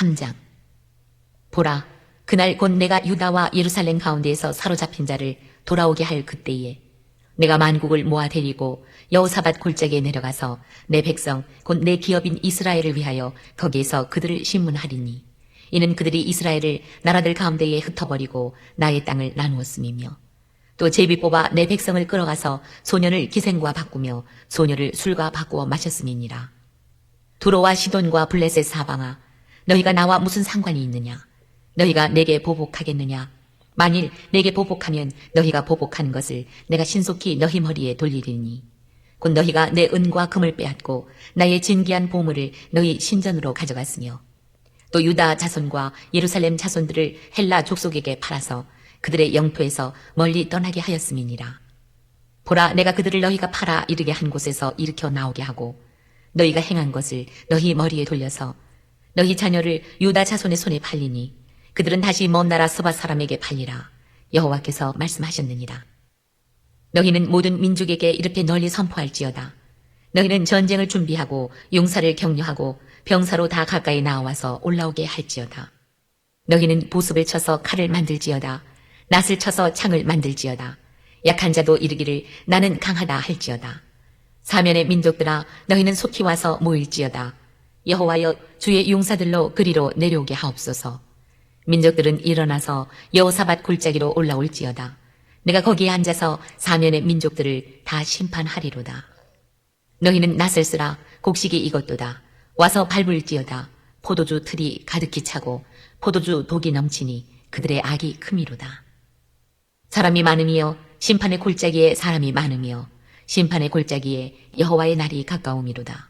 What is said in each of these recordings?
3장. 보라 그날 곧 내가 유다와 예루살렘 가운데에서 사로잡힌 자를 돌아오게 할 그때에 내가 만국을 모아 데리고 여호사밧 골짜기에 내려가서 내 백성 곧 내 기업인 이스라엘을 위하여 거기에서 그들을 신문하리니 이는 그들이 이스라엘을 나라들 가운데에 흩어버리고 나의 땅을 나누었음이며 또 제비 뽑아 내 백성을 끌어가서 소년을 기생과 바꾸며 소녀를 술과 바꾸어 마셨음이니라. 두로와 시돈과 블레셋 사방아 너희가 나와 무슨 상관이 있느냐? 너희가 내게 보복하겠느냐? 만일 내게 보복하면 너희가 보복하는 것을 내가 신속히 너희 머리에 돌리리니. 곧 너희가 내 은과 금을 빼앗고 나의 진귀한 보물을 너희 신전으로 가져갔으며 또 유다 자손과 예루살렘 자손들을 헬라 족속에게 팔아서 그들의 영토에서 멀리 떠나게 하였음이니라. 보라 내가 그들을 너희가 팔아 이르게 한 곳에서 일으켜 나오게 하고 너희가 행한 것을 너희 머리에 돌려서 너희 자녀를 유다 자손의 손에 팔리니 그들은 다시 먼 나라 스바 사람에게 팔리라. 여호와께서 말씀하셨느니라. 너희는 모든 민족에게 이렇게 널리 선포할지어다. 너희는 전쟁을 준비하고 용사를 격려하고 병사로 다 가까이 나와서 올라오게 할지어다. 너희는 보습을 쳐서 칼을 만들지어다. 낫을 쳐서 창을 만들지어다. 약한 자도 이르기를 나는 강하다 할지어다. 사면의 민족들아 너희는 속히 와서 모일지어다 여호와여 주의 용사들로 그리로 내려오게 하옵소서. 민족들은 일어나서 여호사밧 골짜기로 올라올지어다. 내가 거기에 앉아서 사면의 민족들을 다 심판하리로다. 너희는 낫을 쓰라. 곡식이 이것도다. 와서 밟을지어다. 포도주 틀이 가득히 차고 포도주 독이 넘치니 그들의 악이 크미로다. 사람이 많음이여 심판의 골짜기에 사람이 많으며 심판의 골짜기에 여호와의 날이 가까움이로다.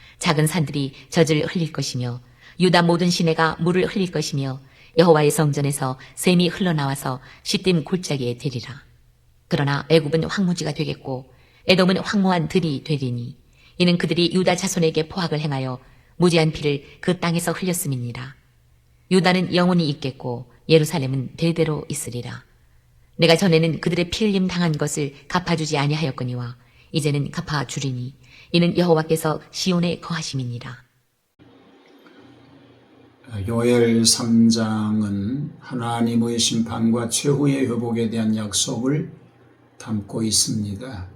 작은 산들이 젖을 흘릴 것이며 유다 모든 시내가 물을 흘릴 것이며 여호와의 성전에서 샘이 흘러나와서 시딤 골짜기에 되리라. 그러나 애굽은 황무지가 되겠고 에돔은 황무한 들이 되리니 이는 그들이 유다 자손에게 포악을 행하여 무지한 피를 그 땅에서 흘렸음이니라. 유다는 영원히 있겠고 예루살렘은 대대로 있으리라. 내가 전에는 그들의 피 흘림 당한 것을 갚아주지 아니하였거니와 이제는 갚아주리니 이는 여호와께서 시온에 거하심이니라. 요엘 3장은 하나님의 심판과 최후의 회복에 대한 약속을 담고 있습니다.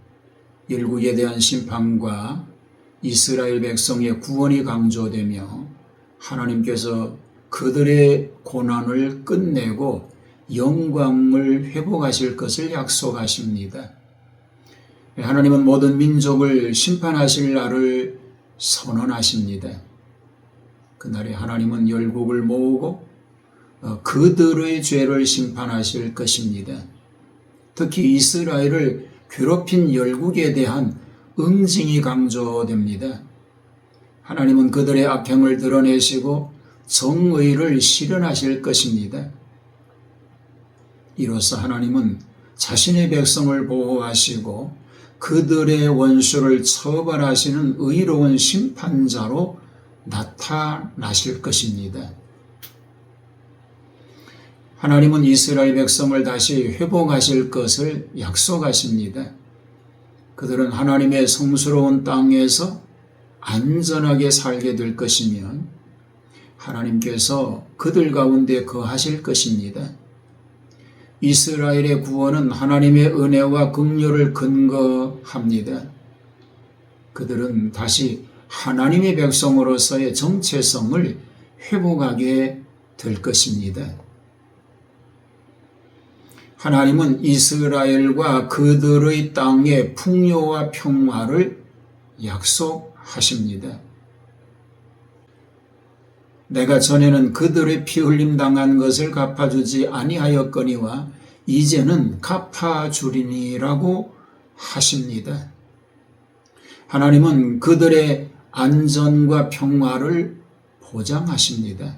일국에 대한 심판과 이스라엘 백성의 구원이 강조되며 하나님께서 그들의 고난을 끝내고 영광을 회복하실 것을 약속하십니다. 하나님은 모든 민족을 심판하실 날을 선언하십니다. 그날에 하나님은 열국을 모으고 어, 그들의 죄를 심판하실 것입니다. 특히 이스라엘을 괴롭힌 열국에 대한 응징이 강조됩니다. 하나님은 그들의 악행을 드러내시고 정의를 실현하실 것입니다. 이로써 하나님은 자신의 백성을 보호하시고 그들의 원수를 처벌하시는 의로운 심판자로 나타나실 것입니다. 하나님은 이스라엘 백성을 다시 회복하실 것을 약속하십니다. 그들은 하나님의 성스러운 땅에서 안전하게 살게 될 것이면 하나님께서 그들 가운데 거하실 것입니다. 이스라엘의 구원은 하나님의 은혜와 긍휼을 근거합니다. 그들은 다시 하나님의 백성으로서의 정체성을 회복하게 될 것입니다. 하나님은 이스라엘과 그들의 땅의 풍요와 평화를 약속하십니다. 내가 전에는 그들의 피 흘림 당한 것을 갚아주지 아니하였거니와 이제는 갚아주리니라고 하십니다. 하나님은 그들의 안전과 평화를 보장하십니다.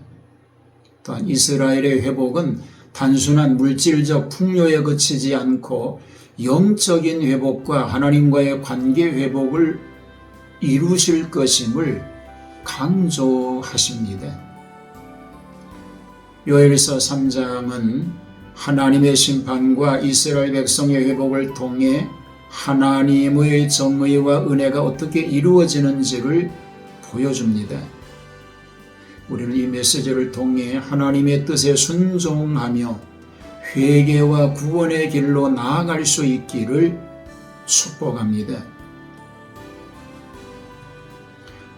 또한 이스라엘의 회복은 단순한 물질적 풍요에 그치지 않고 영적인 회복과 하나님과의 관계 회복을 이루실 것임을 강조하십니다. 요엘서 3장은 하나님의 심판과 이스라엘 백성의 회복을 통해 하나님의 정의와 은혜가 어떻게 이루어지는지를 보여줍니다. 우리는 이 메시지를 통해 하나님의 뜻에 순종하며 회개와 구원의 길로 나아갈 수 있기를 축복합니다.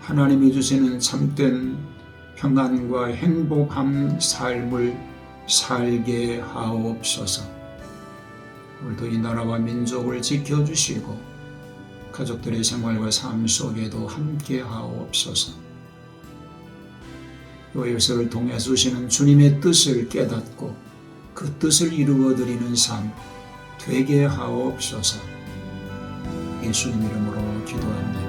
하나님이 주시는 참된 평안과 행복한 삶을 살게 하옵소서. 오늘도 이 나라와 민족을 지켜주시고 가족들의 생활과 삶 속에도 함께 하옵소서. 요일서를 통해 주시는 주님의 뜻을 깨닫고 그 뜻을 이루어 드리는 삶 되게 하옵소서. 예수님 이름으로 기도합니다.